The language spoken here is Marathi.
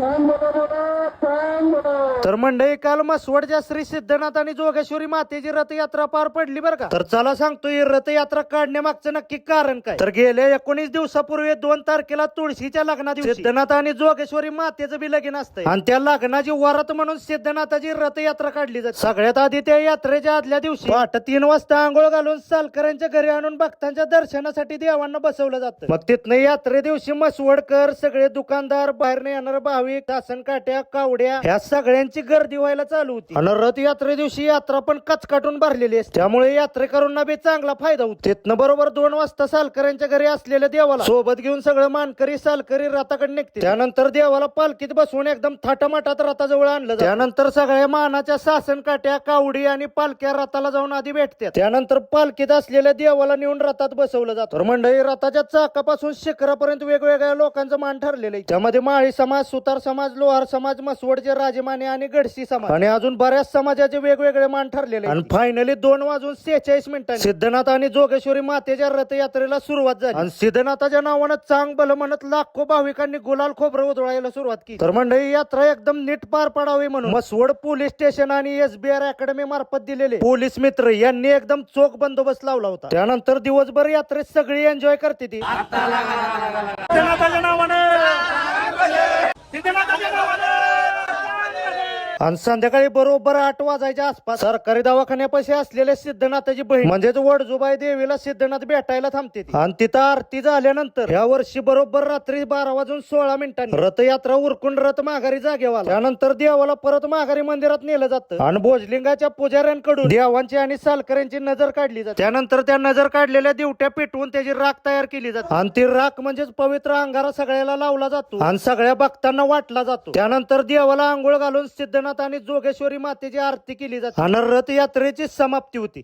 田んぼの तर मंडळी काल मसवडच्या श्री सिद्धनाथ आणि जोगेश्वरी मातेची रथयात्रा पार पडली बरं का? तर चला सांगतो ही रथयात्रा काढण्यामागचं नक्की कारण काय? तर गेल्या एकोणीस दिवसापूर्वी दोन तारखेला तुळशीच्या लग्ना दिवशी सिद्धनाथ आणि जोगेश्वरी मातेचं बी लगीन असतं आणि त्या लग्नाची वरात म्हणून सिद्धनाथाची रथयात्रा काढली जाते. सगळ्यात आधी त्या यात्रेच्या आदल्या दिवशी आठ तीन वाजता आंघोळ घालून सालकरांच्या घरी आणून भक्तांच्या दर्शनासाठी देवांना बसवलं जातं. मग तिथनं यात्रे दिवशी मसवडकर सगळे दुकानदार बाहेरनं येणार भाविक दासनकाट्या कावड्या ह्या सगळ्यांची गर्दी व्हायला चालू होती. आणि रथयात्रे दिवशी यात्रा पण कचकाटून भरलेली असते. त्यामुळे यात्रेकरूंना बी चांगला फायदा होतो. तिथनं बरोबर दोन वाजता सालकऱ्यांच्या घरी असलेल्या देवाला सोबत घेऊन सगळं मानकरी सालकरी रथाकडे निघते त्यानंतर देवाला पालखीत बसवून एकदम थाटामाटात रथाजवळ आणलं जातं. त्यानंतर सगळ्या मानाच्या सासन काट्या कावडी आणि पालख्या रथाला जाऊन आधी भेटतात. त्यानंतर पालखीत असलेल्या देवाला नेऊन रथात बसवलं जातं. तर मंडळी रथाच्या चाकापासून शिखरापर्यंत वेगवेगळ्या लोकांचं मान ठरलेलं आहे. त्यामध्ये माळी समाज सुतार समाज लोहार समाज मसवडचे राजमाने आणि गडसी समाज. आणि अजून बऱ्याच समाजाचे वेगवेगळे मान ठरलेले आहेत. आणि फायनली दोन वाजून सेहेचाळीस मिनिटांनी. सिद्धनाथ आणि जोगेश्वरी मातेच्या रथयात्रेला सुरुवात झाली. आणि सिद्धनाथाच्या नावानं चांग भलं म्हणत लाखो भाविकांनी गुलाल खोबरं उधळायला सुरुवात केली. तर मंडळी यात्रा एकदम नीट पार पडावी म्हणून मसवड पोलीस स्टेशन आणि एसबीआर अकॅडमी मार्फत दिलेले. पोलीस मित्र यांनी एकदम चोख बंदोबस्त लावला होता. त्यानंतर दिवसभर यात्रेत सगळी एन्जॉय करते ती. सिद्धनाथाच्या नावानं सिद्धनाथाच्या नावानं आणि संध्याकाळी बरोबर आठ वाजायच्या आसपास सरकारी दवाखान्यापाशी असलेल्या सिद्धनाथाची बहीण म्हणजेच वडजुबाई देवीला सिद्धनाथ भेटायला थांबते आणि तिथं आरती झाल्यानंतर या वर्षी बरोबर रात्री बारा वाजून सोळा मिनिटांनी रथयात्रा उरकून रथ माघारी जागेवाला. त्यानंतर देवाला परत माघारी मंदिरात नेलं जातं. आणि भोजलिंगाच्या पुजाऱ्यांकडून देवांची आणि सालकऱ्यांची नजर काढली जाते. त्यानंतर त्या नजर काढलेल्या दिवट्या पेटवून त्याची राख तयार केली जाते. आणि ती राख म्हणजेच पवित्र अंगारा सगळ्याला लावला जातो. आणि सगळ्या भक्तांना वाटला जातो. त्यानंतर देवाला आंघोळ घालून सिद्धनाथ आणि जोगेश्वरी मातेची आरती केली जाते. आणि रथयात्रेची समाप्ती होती.